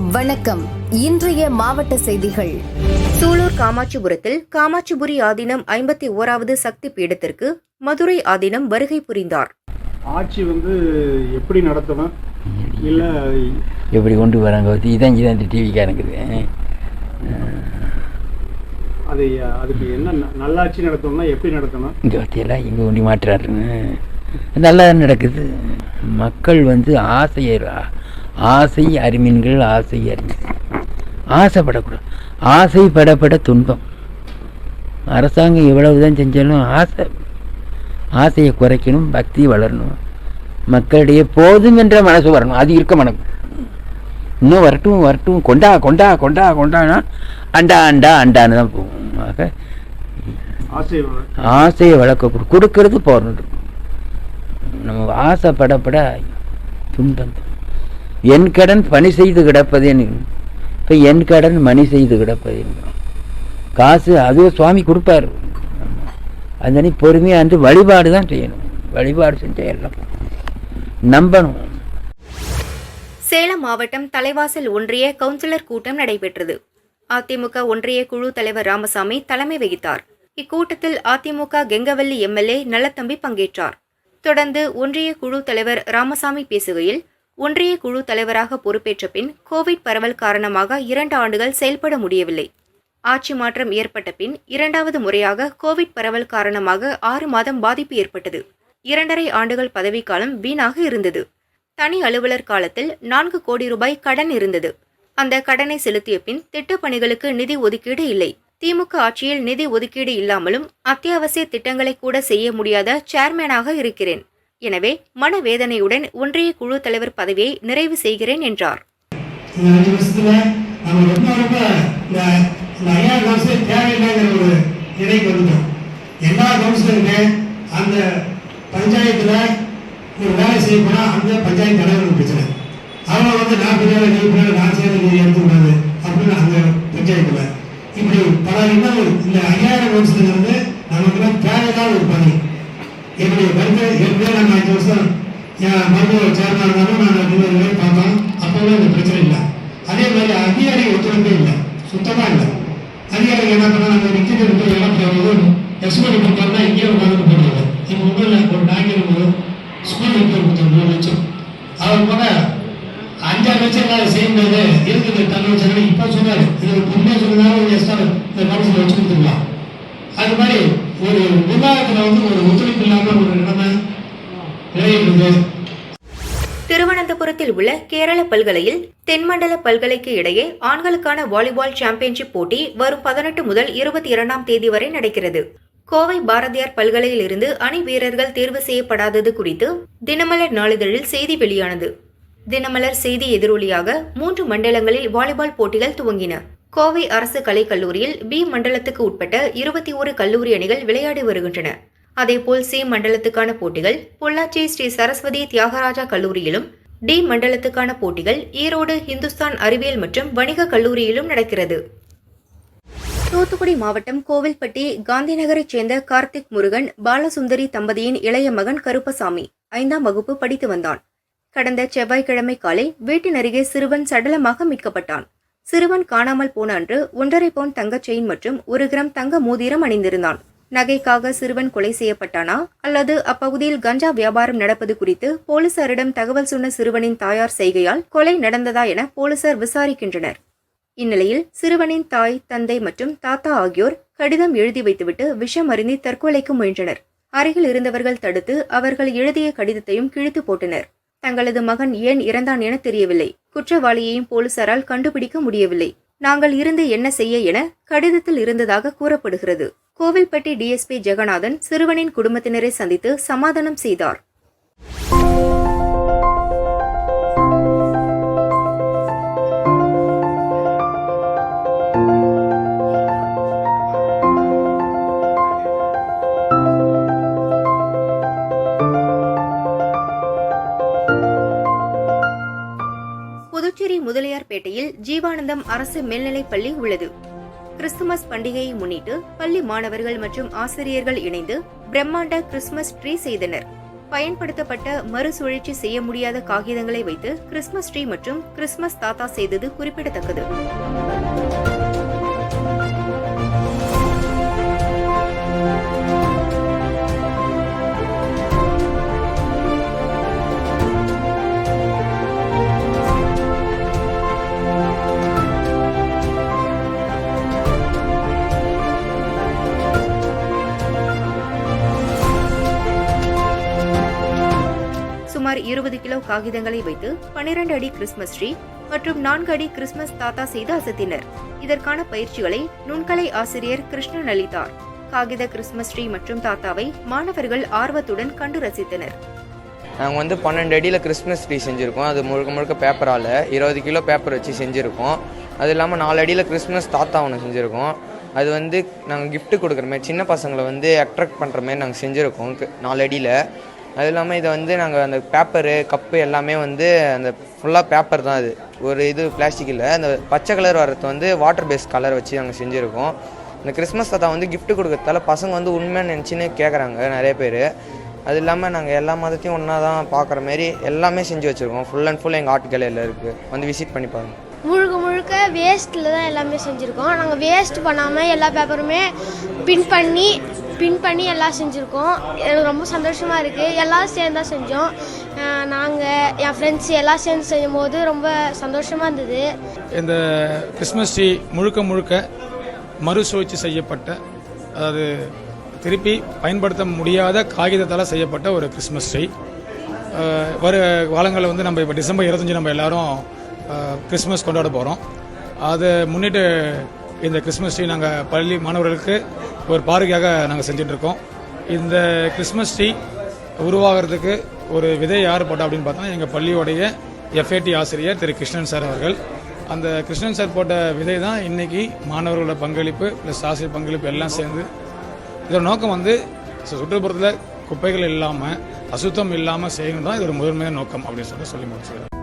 வணக்கம். இன்றைய மாவட்ட செய்திகள். சூலூர் காமாட்சிபுரத்தில் காமாட்சிபுரி ஆதீனம் ஐம்பத்தி ஓராவது சக்தி பீடத்திற்கு மதுரை ஆதீனம் வருகை புரிந்தார். ஆட்சி வந்து எப்படி நடத்தணும்? இல்லை எப்படி கொண்டு வராங்க இதான் இதான் இந்த டிவிக்காரங்குது அது அதுக்கு என்ன நல்லாட்சி நடத்தணும்னா எப்படி நடத்தணும்? இங்கே பற்றியெல்லாம் இங்கே கொண்டு மாட்டுறாருன்னு. நல்லா நடக்குது. மக்கள் வந்து ஆசையை ஆசை அறிமீன்கள் ஆசை அறிஞர் ஆசைப்படக்கூடாது. ஆசைப்படப்பட துன்பம். அரசாங்கம் எவ்வளவு தான் செஞ்சாலும் ஆசை ஆசையை குறைக்கணும் பக்தி வளரணும். மக்களிடையே போதும் என்ற மனசு வரணும். அது இருக்க மனக்கு. இன்னும் வரட்டும் வரட்டும். கொண்டா கொண்டா கொண்டா கொண்டானா? அண்டா அண்டா அண்டான்னு தான் போகும். ஆக ஆசை ஆசையை வளர்க்க கொடுக்கறது போறது நம்ம ஆசைப்படப்பட துன்பம். தான். என் கடன் பணி செய்து கிடப்பதேன்னு இப்போ என் கடன் மணி செய்து கிடப்பதேன்னு காசு அதுவே சுவாமி கொடுப்பாரு. அதனை பொறுமையாக வந்து வழிபாடு தான் செய்யணும். வழிபாடு செஞ்சால் எல்லாம் நம்பணும். சேலம் மாவட்டம் தலைவாசல் ஒன்றிய கவுன்சிலர் கூட்டம் நடைபெற்றது. அதிமுக ஒன்றிய குழு தலைவர் ராமசாமி தலைமை வகித்தார். இக்கூட்டத்தில் அதிமுக கெங்கவல்லி எம்எல்ஏ நல்லத்தம்பி பங்கேற்றார். தொடர்ந்து ஒன்றிய குழு தலைவர் ராமசாமி பேசுகையில் ஒன்றிய குழு தலைவராக பொறுப்பேற்ற பின் கோவிட் பரவல் காரணமாக இரண்டு ஆண்டுகள் செயல்பட முடியவில்லை. ஆட்சி மாற்றம் ஏற்பட்ட பின் இரண்டாவது முறையாக கோவிட் பரவல் காரணமாக ஆறு மாதம் பாதிப்பு ஏற்பட்டது. இரண்டரை ஆண்டுகள் பதவிக்காலம் வீணாக இருந்தது. தனி அலுவலர் காலத்தில் நான்கு கோடி ரூபாய் கடன் இருந்தது. அந்த கடனை செலுத்திய பின் திட்டப் பணிகளுக்கு நிதி ஒதுக்கீடு இல்லை. திமுக ஆட்சியில் நிதி ஒதுக்கீடு இல்லாமலும் அத்தியாவசிய திட்டங்களை கூட செய்ய முடியாத சேர்மேனாக இருக்கிறேன். எனவே மனவேதனையுடன் ஒன்றிய குழு தலைவர் பதவியை நிறைவு செய்கிறேன் என்றார். எல்லா கவுன்சிலருமே அந்த பஞ்சாயத்தில் ஒரு வேலை செய்ய போனால் அந்த பஞ்சாயத்து தலைவருக்கு பிரச்சனை. அவங்க வந்து நான் பின்னாடி நீ பின்னாடி நான் சேர்ந்து நீ எடுத்துக்கூடாது அப்படின்னு அந்த பஞ்சாயத்தில். இப்படி பல இன்னும் இந்த ஐயாயிரம் கவுன்சிலர் வந்து நமக்கு தேவையில்லாத ஒரு பணி. என்னுடைய கருத்து ஏற்கனவே நாங்கள் அஞ்சு வருஷம் என் மருத்துவ சேர்மன் இருந்தாலும் நாங்கள் ரெண்டு பார்த்தோம் அப்போவே அந்த பிரச்சனை இல்லை. அதே மாதிரி அதிகாரி ஒத்துழைப்பே இல்லை. சுத்தமாக இல்லை. அதிகாரிகள் என்ன பண்ணால் அந்த நிச்சயத்தை போய் எல்லாம் போகும்போது எக்ஸ்போர்ட் கொடுத்தோம்னா இங்கேயே உட்காந்து போடுவாங்க இப்போ ஒன்றும் ஒரு டாக்டர் போது ஸ்கூல் ரிப்பேர் கொடுத்தோம் மூணு லட்சம். அவர் போல அஞ்சாறு லட்சம் எல்லாம் செய்யும்போது இருக்குது தன்னை வச்சாங்க இப்போ சொன்னார். இது ஒரு சொன்னாலும் எஸ்ஆர் இந்த மனசில் வச்சு கொடுத்துருக்கலாம் அது மாதிரி ஒரு விவாதத்துல வந்து ஒரு ஒத்துழைப்பு இல்லாம ஒரு நிலைமை நிலையிட்டு திருவனந்தபுரத்தில் உள்ள கேரள பல்கலையில் தென்மண்டல பல்கலைக்கு இடையே ஆண்களுக்கான வாலிபால் சாம்பியன்ஷிப் போட்டி வரும் பதினெட்டு முதல் இருபத்தி இரண்டாம் தேதி வரை நடக்கிறது. கோவை பாரதியார் பல்கலையிலிருந்து அணி வீரர்கள் தேர்வு செய்யப்படாதது குறித்து தினமலர் நாளிதழில் செய்தி வெளியானது. தினமலர் செய்தி எதிரொலியாக மூன்று மண்டலங்களில் வாலிபால் போட்டிகள் துவங்கின. கோவை அரசு கலைக்கல்லூரியில் பி மண்டலத்துக்கு உட்பட்ட இருபத்தி ஒரு கல்லூரி அணிகள் விளையாடி வருகின்றன. அதேபோல் சி மண்டலத்துக்கான போட்டிகள் பொள்ளாச்சி ஸ்ரீ சரஸ்வதி தியாகராஜா கல்லூரியிலும் டி மண்டலத்துக்கான போட்டிகள் ஈரோடு இந்துஸ்தான் அறிவியல் மற்றும் வணிக கல்லூரியிலும் நடக்கிறது. தூத்துக்குடி மாவட்டம் கோவில்பட்டி காந்திநகரைச் சேர்ந்த கார்த்திக் முருகன் பாலசுந்தரி தம்பதியின் இளைய மகன் கருப்பசாமி ஐந்தாம் வகுப்பு படித்து வந்தான். கடந்த செவ்வாய்க்கிழமை காலை வீட்டின் அருகே சிறுவன் சடலமாக மீட்கப்பட்டான். சிறுவன் காணாமல் போன அன்று ஒன்றரை பவுன் தங்கச் செயின் மற்றும் ஒரு கிராம் தங்க மோதிரம் அணிந்திருந்தான். நகைக்காக சிறுவன் கொலை செய்யப்பட்டானா? அல்லது அப்பகுதியில் கஞ்சா வியாபாரம் நடப்பது குறித்து போலீசாரிடம் தகவல் சொன்ன சிறுவனின் தாயார் செய்கையால் கொலை நடந்ததா என போலீசார் விசாரிக்கின்றனர். இந்நிலையில் சிறுவனின் தாய் தந்தை மற்றும் தாத்தா ஆகியோர் கடிதம் எழுதி வைத்துவிட்டு விஷம் அருந்தி தற்கொலைக்கு முயன்றனர். அருகில் இருந்தவர்கள் தடுத்து அவர்கள் எழுதிய கடிதத்தையும் கிழித்து போட்டனர். தங்களது மகன் ஏன் இறந்தான் என தெரியவில்லை. குற்றவாளியையும் போலீசாரால் கண்டுபிடிக்க முடியவில்லை. நாங்கள் இருந்து என்ன செய்ய என கடிதத்தில் இருந்ததாக கூறப்படுகிறது. கோவில்பட்டி டிஎஸ்பி ஜெகநாதன் சிறுவனின் குடும்பத்தினரை சந்தித்து சமாதானம் செய்தார். ராணிப்பேட்டையில் ஜீவானந்தம் அரசு மேல்நிலைப் பள்ளி உள்ளது. கிறிஸ்துமஸ் பண்டிகையை முன்னிட்டு பள்ளி மாணவர்கள் மற்றும் ஆசிரியர்கள் இணைந்து பிரம்மாண்ட கிறிஸ்துமஸ் ட்ரீ செய்தனர். பயன்படுத்தப்பட்ட மறுசுழற்சி செய்ய முடியாத காகிதங்களை வைத்து கிறிஸ்துமஸ் ட்ரீ மற்றும் கிறிஸ்துமஸ் தாத்தா செய்தது குறிப்பிடத்தக்கது. இருபது கிலோ காகிதங்களை வைத்து 12 அடி கிறிஸ்மஸ் ட்ரீ மற்றும் நான்கு அடி கிறிஸ்மஸ் தாத்தா செய்து அசத்தினர். இதற்கான பயிற்சிகளை நுண்கலை ஆசிரியர் கிருஷ்ணன் அளித்தார். காகித கிறிஸ்மஸ் ட்ரீ மற்றும் தாத்தாவை மாணவர்கள் ஆர்வத்துடன் கண்டு ரசித்தனர். நாங்கள் வந்து பன்னெண்டு அடியில் கிறிஸ்மஸ் ட்ரீ செஞ்சுருக்கோம். அது முழுக்க முழுக்க பேப்பரால் இருபது கிலோ பேப்பர் வச்சு செஞ்சுருக்கோம். அது இல்லாமல் நாலு அடியில் கிறிஸ்மஸ் தாத்தா ஒன்று செஞ்சுருக்கோம். அது வந்து நாங்கள் கிஃப்ட்டு கொடுக்குற மாதிரி சின்ன பசங்களை வந்து அட்ராக்ட் பண்ணுற மாதிரி நாங்கள் செஞ்சுருக்கோம். நாலு அடியில். அது இல்லாமல் இதை வந்து நாங்கள் அந்த பேப்பரு கப்பு எல்லாமே வந்து அந்த ஃபுல்லாக பேப்பர் தான் அது. ஒரு இது பிளாஸ்டிக் இல்லை. அந்த பச்சை கலர் வர்றது வந்து வாட்டர் பேஸ் கலர் வச்சு நாங்கள் செஞ்சுருக்கோம். இந்த கிறிஸ்மஸ் தாத்தா வந்து கிஃப்ட் கொடுக்கறதால பசங்க வந்து உண்மையாக நினச்சின்னு கேட்குறாங்க நிறைய பேர். அது இல்லாமல் நாங்கள் எல்லா மதத்தையும் ஒன்றா தான் பார்க்குற மாரி எல்லாமே செஞ்சு வச்சுருக்கோம். ஃபுல் அண்ட் ஃபுல் எங்கள் ஆர்ட் கேலரியில் இருக்குது வந்து விசிட் பண்ணி பாருங்க. முழுக்க முழுக்க வேஸ்ட்டில் தான் எல்லாமே செஞ்சுருக்கோம். நாங்கள் வேஸ்ட் பண்ணாமல் எல்லா பேப்பருமே பின் பண்ணி பின் பண்ணி எல்லாம் செஞ்சுருக்கோம். எனக்கு ரொம்ப சந்தோஷமாக இருக்குது எல்லோரும் சேர்ந்து தான் செஞ்சோம் நாங்கள் என் ஃப்ரெண்ட்ஸ் எல்லாம் சேர்ந்து செய்யும் போது ரொம்ப சந்தோஷமாக இருந்தது. இந்த கிறிஸ்மஸ் ட்ரீ முழுக்க முழுக்க மறுசுழற்சி செய்யப்பட்ட அதாவது திருப்பி பயன்படுத்த முடியாத காகிதத்தால் செய்யப்பட்ட ஒரு கிறிஸ்மஸ் ட்ரீ. வரு வர காலங்களில் வந்து நம்ம இப்போ டிசம்பர் இருபத்தஞ்சி நம்ம எல்லாரும் கிறிஸ்மஸ் கொண்டாட போகிறோம் அதை முன்னிட்டு இந்த கிறிஸ்மஸ் ட்ரீ நாங்கள் பள்ளி மாணவர்களுக்கு ஒரு பார்வைக்காக நாங்கள் செஞ்சிட்ருக்கோம். இந்த கிறிஸ்மஸ் ட்ரீ உருவாகிறதுக்கு ஒரு விதை யார் போட்டா அப்படின்னு பார்த்தோன்னா எங்கள் பள்ளியோடைய எஃப்ஏடி ஆசிரியர் திரு கிருஷ்ணன் சார் அவர்கள். அந்த கிருஷ்ணன் சார் போட்ட விதை தான் இன்றைக்கி மாணவர்களோட பங்களிப்பு ப்ளஸ் ஆசிரியர் பங்களிப்பு எல்லாம் சேர்ந்து. இதோட நோக்கம் வந்து சுற்றுப்புறத்தில் குப்பைகள் இல்லாமல் அசுத்தம் இல்லாமல் செய்யணும் தான் இதோட முதன்மையான நோக்கம் அப்படின்னு சொல்லி சொல்லி முடிச்சுக்கிறேன்